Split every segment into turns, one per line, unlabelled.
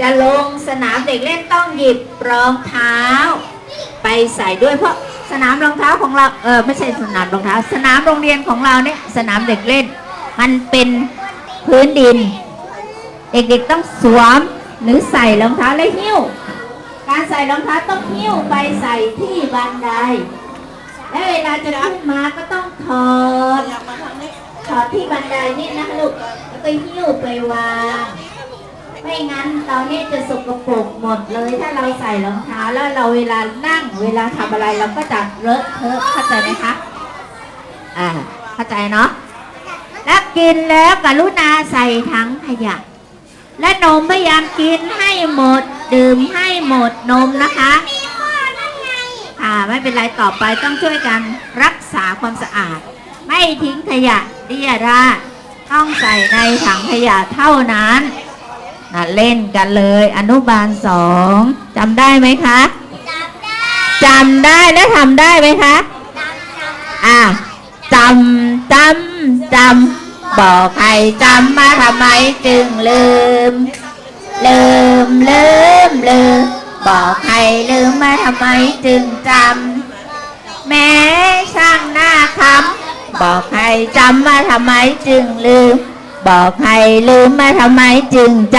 จะลงสนามเด็กเล่นต้องหยิบรองเท้า ไปใส่ด้วยเพราะสนามรองเท้าของเราเออไม่ใช่สนามรองเท้า สนามโรงเรียนของเราเนี่ยสนามเด็กเล่น มันเป็นพื้นดิน เด็กๆต้องสวมหรือใส่รองเท้าและหิ้ว การใส่รองเท้าต้องหิ้วไปใส่ที่บันไดและเวลาจะขึ้นมาก็ต้องถอดถอดที่บันไดนี่นะลูก แล้วก็หิ้วไปวางไม่งั้นตอนนี้จะสกปรกหมดเลย ถ้าเราใส่รองเท้าแล้วเราเวลานั่ง เวลาทำอะไรเราก็จะเลอะเทอะเข้าใจไหมคะอ่าเข้าใจเนาะแล้วกินแล้วกรุณาใส่ถังขยะ และนมพยายามกินให้หมด ดื่มให้หมดนมนะคะค่ะไม่เป็นไรต่อไปต้องช่วยกันรักษาความสะอาด ไม่ทิ้งขยะเรียราด ต้องใส่ในถังขยะเท่านั้นนะเล่นกันเลย อนุบาลสองจำได้ไหมคะจำได้แล้วทำได้ไหมคะอะจำจำจำบอกใครจำมาทำไมจึงลืม ลืมลืมลืมบอกใครลืมมาทำไมจึงจำแม้ช่างหน้าคำ บอกใครจำมาทำไมจึงลืม บอกใครลืมมาทำไมจึงจ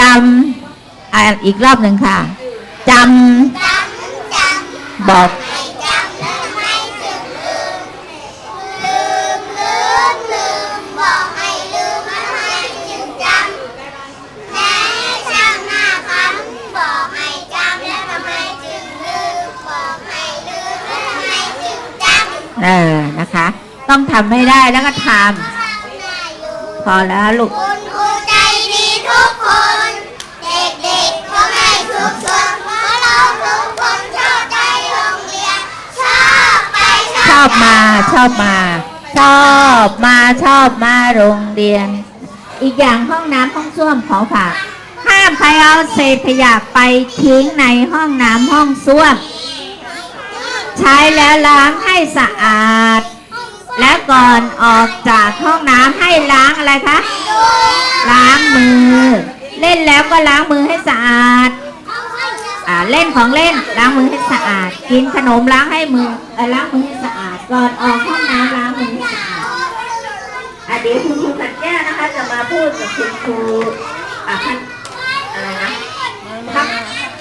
ำอะอีกรอบหนึ่งค่ะจำบอกเออนะคะ ต้องทำให้ได้แล้วก็ทำพอแล้วลูก
คุณครูใจดีทุกคน เด็กๆก็ไม่ทุกคนเพราะเราทุกคนชอบใจโรงเรียนชอบไป
ชอบมาชอบมา ชอบมาชอบมาโรงเรียน อีกอย่างห้องน้ำห้องส้วมขอฝากห้ามใครเอาเศษขยะไปทิ้งในห้องน้ำห้องส้วม ใช้แล้วล้างให้สะอาด และก่อนออกจากห้องน้ำให้ล้างอะไรคะ ล้างมือ เล่นแล้วก็ล้างมือให้สะอาดอ่าเล่นของเล่นล้างมือให้สะอาด กินขนมล้างให้มือเอ่อล้างมือให้สะอาด ก่อนออกห้องน้ำล้างมือให้สะอาดอะเดี๋ยวคุณครูขัดแก้วนะคะ จะมาพูดกับคุณครูอะพันอะไรนะพัก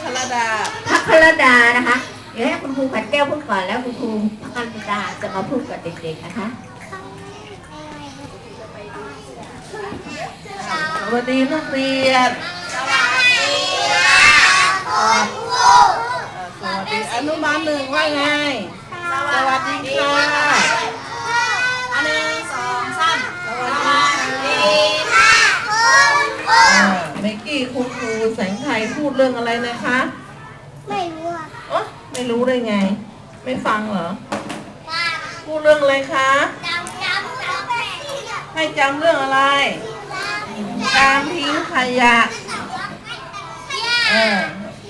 พรดา
พักคลดานะคะ เดี๋ยวให้คุณครูขัดแก้วพูดก่อนแล้วคุณครูพักคลดาจะมาพูดกับเด็กๆนะคะ
สวัสดีนักเรียนสวัสดีอนุบาลหนึ่งว่าไง สวัสดีค่ะอันหนึ่งสองสามสวัสดีค่ะอ่าเมกกี้คุณครูแสงไทยพูดเรื่องอะไรนะคะ
ไม่รู้อะ
โอ๊ะ ไม่รู้ได้ไง ไม่ฟังเหรอพูดเรื่องอะไรคะ
จำจำจำ
ให้จำเรื่องอะไร การทิ้งขยะเออ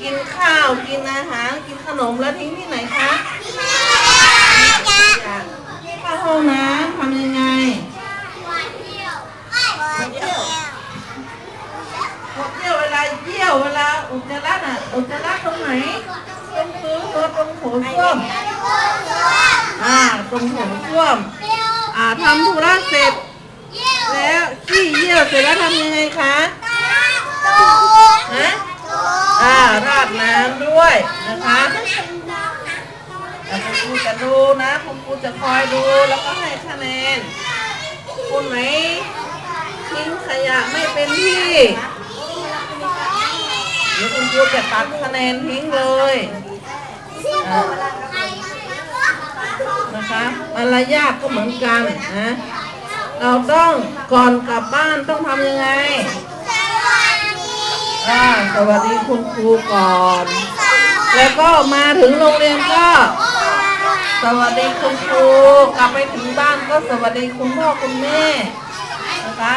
กินข้าวกินอาหารกินขนมแล้วทิ้งที่ไหนคะเข้าห้องน้ำทำยังไงปวดเยี่ยวเวลาเยี่ยวเวลาอุจจาระน่ะอุจจาระตรงไหน งพื้นหรือตรงโถส้วมอ่าตรงโถส้วม อ่าทำธุระเสร็จ แล้วขี้เยี่ยวเสร็จแล้วทำยังไงคะฮะอ่าราดน้ำด้วยนะคะแต่คุณครูจะดูนะคุณครูจะคอยดูแล้วก็ให้คะแนนคนไหนทิ้งขยะไม่เป็นที่เดี๋ยวคุณครูจะตัดคะแนนทิ้งเลย นะคะมารยาทก็เหมือนกันนะเราต้องก่อนกลับบ้านต้องทำยังไงอ่าสวัสดีคุณครูก่อน แล้วก็มาถึงโรงเรียนก็ สวัสดีคุณครูกลับไปถึงบ้านก็สวัสดีคุณพ่อคุณแม่นะคะ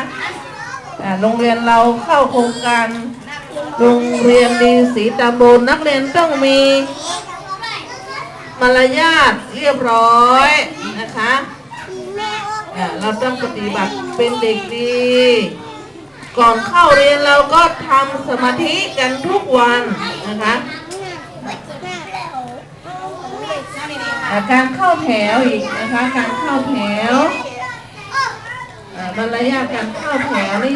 โรงเรียนเราเข้าโครงการโรงเรียนดีสีตำบลนักเรียนต้องมี มารยาทเรียบร้อยนะคะอ่าเราต้องปฏิบัติเป็นเด็กดี ก่อนเข้าเรียนเราก็ทำสมาธิกันทุกวันนะคะอ่าการเข้าแถวอีกนะคะ การเข้าแถวอ่ามารยาทการเข้าแถวนี่